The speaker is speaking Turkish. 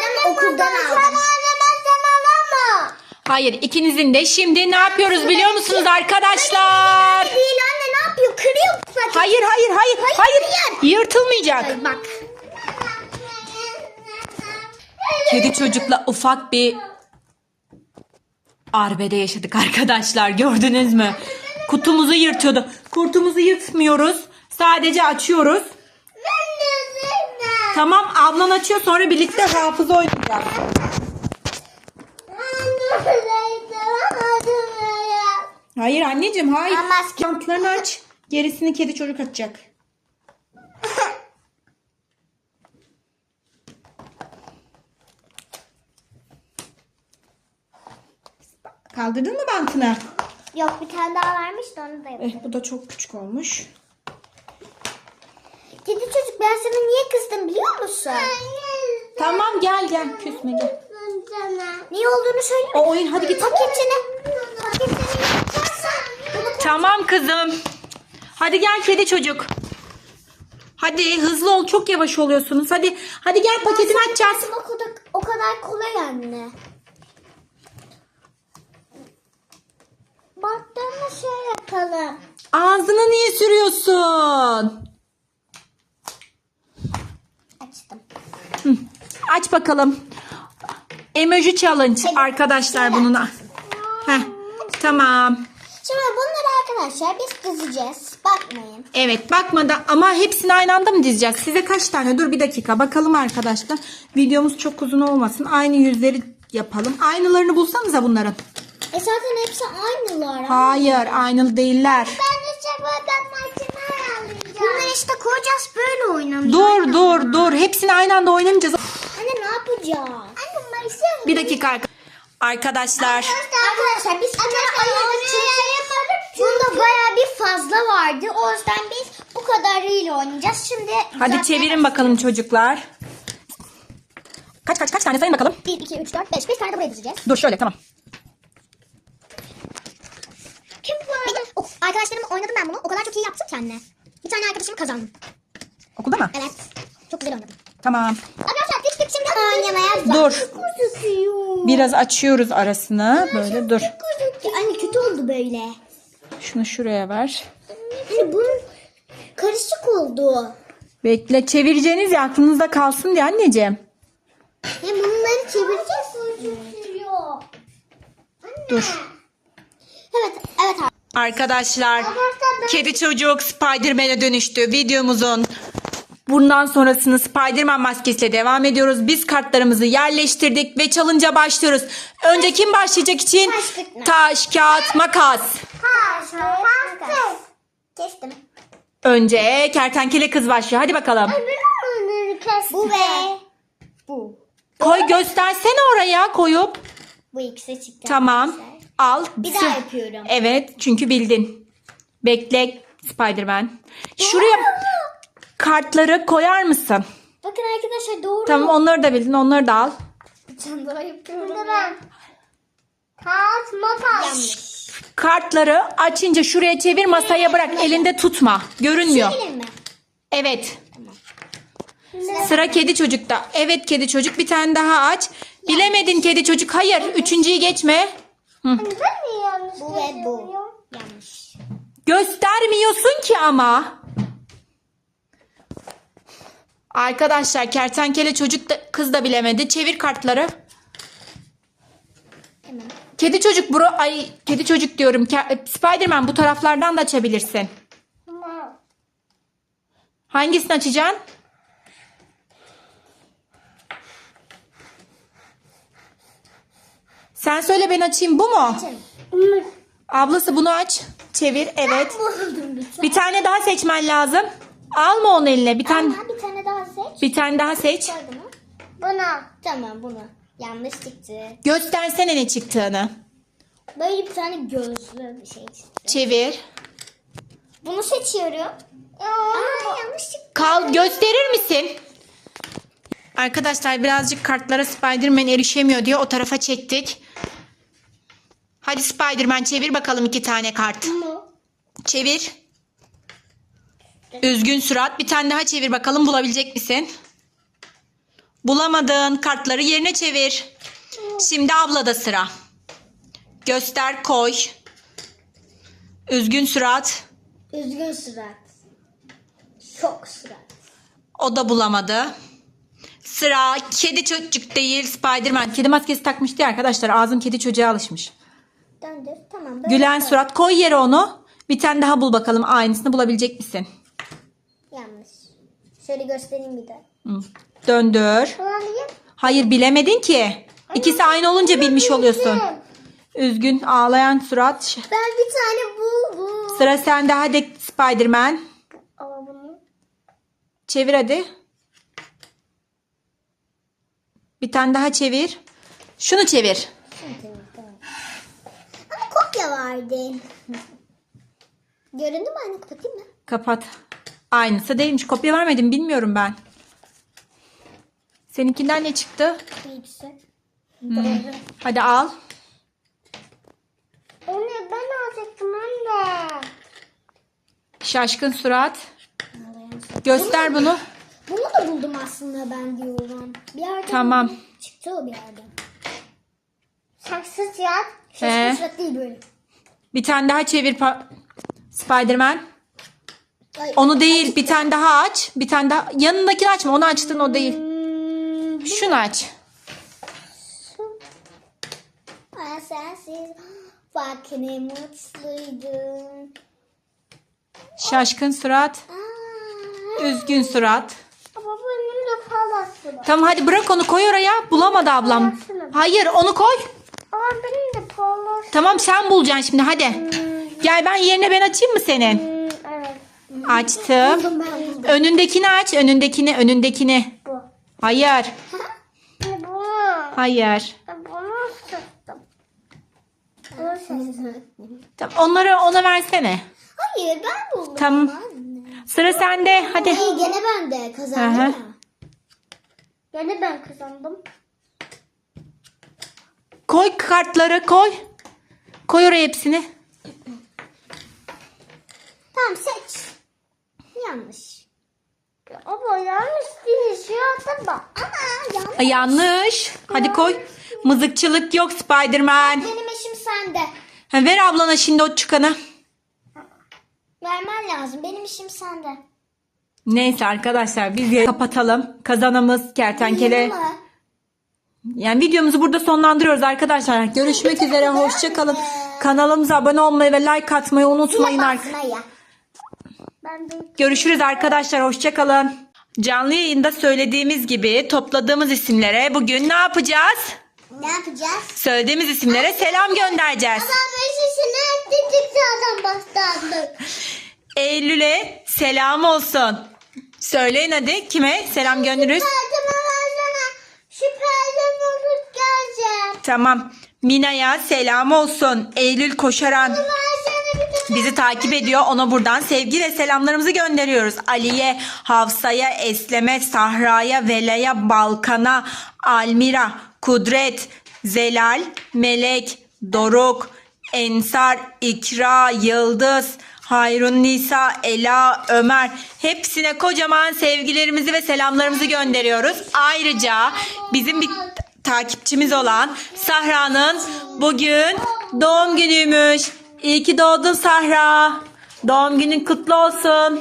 aldım okuldan aldım. Hayır ikinizin de şimdi ne yapıyoruz biliyor musunuz arkadaşlar? Değil anne ne yapıyor? Kırıyor paketi. Hayır hayır hayır hayır. Yırtılmayacak. Ay, Bak. Kedi çocukla ufak bir arbede yaşadık arkadaşlar. Gördünüz mü? Kutumuzu yırtıyordu. Kurtumuzu yırtmıyoruz. Sadece açıyoruz. Tamam ablan açıyor sonra birlikte hafıza oynayacağız. Hayır anneciğim hayır. Bantlarını aç. Gerisini kedi çocuk açacak. Kaldırdın mı bantını? Yok bir tane daha varmış da onu da yapayım. Eh bu da çok küçük olmuş. Ben sana niye kızdım biliyor musun? Tamam gel gel küsme gel. Niye olduğunu mi? O oyun hadi git. Paketini, Tamam kızım. Hadi gel kedi çocuk. Hadi hızlı ol çok yavaş oluyorsunuz. Hadi hadi gel paketini açacağız. O kadar, o kadar kolay anne. Baktığımı şey yapalım. Ağzına niye sürüyorsun? Aç bakalım. Emoji challenge arkadaşlar bunun. Heh, tamam. Şimdi bunları arkadaşlar biz dizeceğiz. Bakmayın. Evet bakmadan ama hepsini aynı anda mı dizeceğiz? Size kaç tane? Dur bir dakika bakalım arkadaşlar. Videomuz çok uzun olmasın. Aynı yüzleri yapalım. Aynılarını bulsanıza bunların. E zaten hepsi aynılar. Hayır aynı değiller. Ben de çabadan maçını ayarlayacağım. Bunları işte koyacağız böyle oynanıyor. Dur dur dur. Hepsini aynı anda oynamayacağız. Mayıs'ı Bir dakika arka- arkadaşlar. Arkadaşlar biz ayırdık çünkü bunda baya bir fazla vardı. O yüzden biz bu kadarıyla oynayacağız. Şimdi Hadi zaten- çevirin bakalım çocuklar. Kaç kaç kaç tane sayın bakalım. 1, 2, 3, 4, 5. 5 tane de buraya dizeceğiz. Dur şöyle tamam. Kim bu arada? Oh, arkadaşlarımla oynadım ben bunu. O kadar çok iyi yaptım ki anne. Bir tane arkadaşım kazandım. Okulda mı? Evet. Çok güzel oynadım. Tamam. Şimdi oynamaya Dur. Biraz açıyoruz arasını. Böyle dur. Gözüküyor. Anne kötü oldu böyle. Şunu şuraya ver. Hani bunun karışık oldu. Bekle çevireceğiniz ya aklınızda kalsın diye anneciğim. Hem bunları çevireceğiz. Dur. Evet, evet abi. Arkadaşlar kedi çocuk Spiderman'e dönüştü. Videomuzun bundan sonrasını Spiderman maskesiyle devam ediyoruz. Biz kartlarımızı yerleştirdik ve challenge'a başlıyoruz. Önce kim başlayacak için? Taş, kağıt, makas. Taş, kağıt, makas. Kestim. Önce kertenkele kız başlıyor. Hadi bakalım. Bu ve bu. Koy göstersene oraya koyup. Bu ikisi çıktı. Tamam. arkadaşlar. Al. Bir daha yapıyorum. Evet çünkü bildin. Bekle Spiderman. Şuraya kartları koyar mısın? Bakın arkadaşlar doğru. Tamam onları da bildin onları da al. Daha yapıyorum. Burada ben. Kağıt makas. Yanlış. Kartları açınca şuraya çevir masaya bırak elinde tutma. Görünmüyor. Mi? Evet. Sıra kedi çocukta. Evet kedi çocuk bir tane daha aç. Bilemedin kedi çocuk. Hayır üçüncüyü geçme. Ben yanlış Bu ve bu. Yanlış. Göstermiyorsun ki ama. Arkadaşlar kertenkele çocuk da, kız da bilemedi. Çevir kartları. Hemen. Kedi çocuk bro ay kedi çocuk diyorum. Ke- Spiderman bu taraflardan da açabilirsin. Ama Hangisini açacaksın? Sen söyle ben açayım bu mu? Ablası bunu aç. Çevir evet. Bir tane daha seçmen lazım. Alma onu eline. Bir tane Ama bir tane seç. bir tane daha seç. Bunu. Tamam bunu. Yanlış çıktı. Göstersene ne çıktığını. Böyle bir tane gözlü bir şey çıktı. Çevir. Bunu seçiyorum. Aa, yanlış çıktı. Kal gösterir misin? Arkadaşlar birazcık kartlara Spiderman erişemiyor diye o tarafa çektik. Hadi Spiderman çevir bakalım iki tane kart. Bu. Çevir. Üzgün surat. Bir tane daha çevir bakalım bulabilecek misin? Bulamadın. Kartları yerine çevir. Şimdi ablada sıra. Göster koy. Üzgün surat. Üzgün surat. Çok surat. O da bulamadı. Sıra kedi çocuk değil Spiderman. Kedi maskesi takmıştı ya arkadaşlar. Ağzım kedi çocuğa alışmış. Döndür. Tamam. Gülen surat koy yere onu. Bir tane daha bul bakalım aynısını bulabilecek misin? Şöyle göstereyim bir de. Hı. Döndür. Kullanayım. Hayır bilemedin ki. İkisi aynı olunca bilmiş oluyorsun. Üzgün ağlayan surat. Ben bir tane buldum. Sıra sende hadi Spiderman. Ama bunu. Çevir hadi. Bir tane daha çevir. Şunu çevir. Ama kopya vardı. Göründü mü anne kapatayım mı? Kapat. Aynısı değilmiş. Kopya vermedim bilmiyorum ben. Seninkinden ne çıktı? İyisi. Hadi al. Onu ben alacaktım anne. Şaşkın surat. Göster bunu. Bunu da buldum aslında ben diyorum. Bir yerden Tamam. buldum. Çıktı o bir yerden. Saksız ya. Şaşkın surat değil böyle. Bir tane daha çevir pa- Spiderman. Onu değil bir tane daha aç. Bir tane daha. Yanındakini açma. Onu açtın o değil. Hmm, Şunu aç. Ben sensiz bak ne mutluydum. Şaşkın surat. Üzgün surat. Tamam hadi bırak onu koy oraya. Bulamadı ablam. Hayır onu koy. Ama benim de palası. Tamam sen bulacaksın şimdi hadi. Gel ben yerine ben açayım mı senin? Açtım. Önündekini aç. Önündekini. Önündekini. Bu. Hayır. Bu. Hayır. Tamam, onları ona versene. Hayır ben buldum. Tamam. Sıra sende. Hadi. İyi gene ben de kazandım ya. Gene ben kazandım. Koy kartları koy. Koy oraya hepsini. Tamam seç. Yanlış. Ama yanlış değil. Şu anda bak. Ama yanlış. Ay, yanlış. Hadi koy. Mızıkçılık yok Spiderman. Benim eşim sende. Ha, ver ablana şimdi o çıkanı. Vermen lazım. Benim işim sende. Neyse arkadaşlar biz yayını kapatalım. Kazanımız kertenkele. Yani videomuzu burada sonlandırıyoruz arkadaşlar. Görüşmek üzere. Hoşçakalın. Kanalımıza abone olmayı ve like atmayı unutmayın. Arkadaşlar. Ben de Görüşürüz arkadaşlar. Hoşçakalın. Canlı yayında söylediğimiz gibi topladığımız isimlere bugün ne yapacağız? ne yapacağız? Söylediğimiz isimlere selam göndereceğiz. Ama beşisini ettik zaten başlandık. Eylül'e selam olsun. Söyleyin hadi kime selam göndeririz? Perdemi alıp geleceğim. Tamam. Mina'ya selam olsun. Eylül Koşaran de. Bizi takip ediyor. Ona buradan sevgi ve selamlarımızı gönderiyoruz. Ali'ye, Hafsa'ya, Eslem'e, Sahra'ya, Vela'ya, Balkan'a, Almira, Kudret, Zelal, Melek, Doruk, Ensar, İkra, Yıldız, Hayrun Nisa, Ela, Ömer hepsine kocaman sevgilerimizi ve selamlarımızı gönderiyoruz. Ayrıca bizim bir takipçimiz olan Sahra'nın bugün doğum günüymüş. İyi ki doğdun Sahra. Doğum günün kutlu olsun.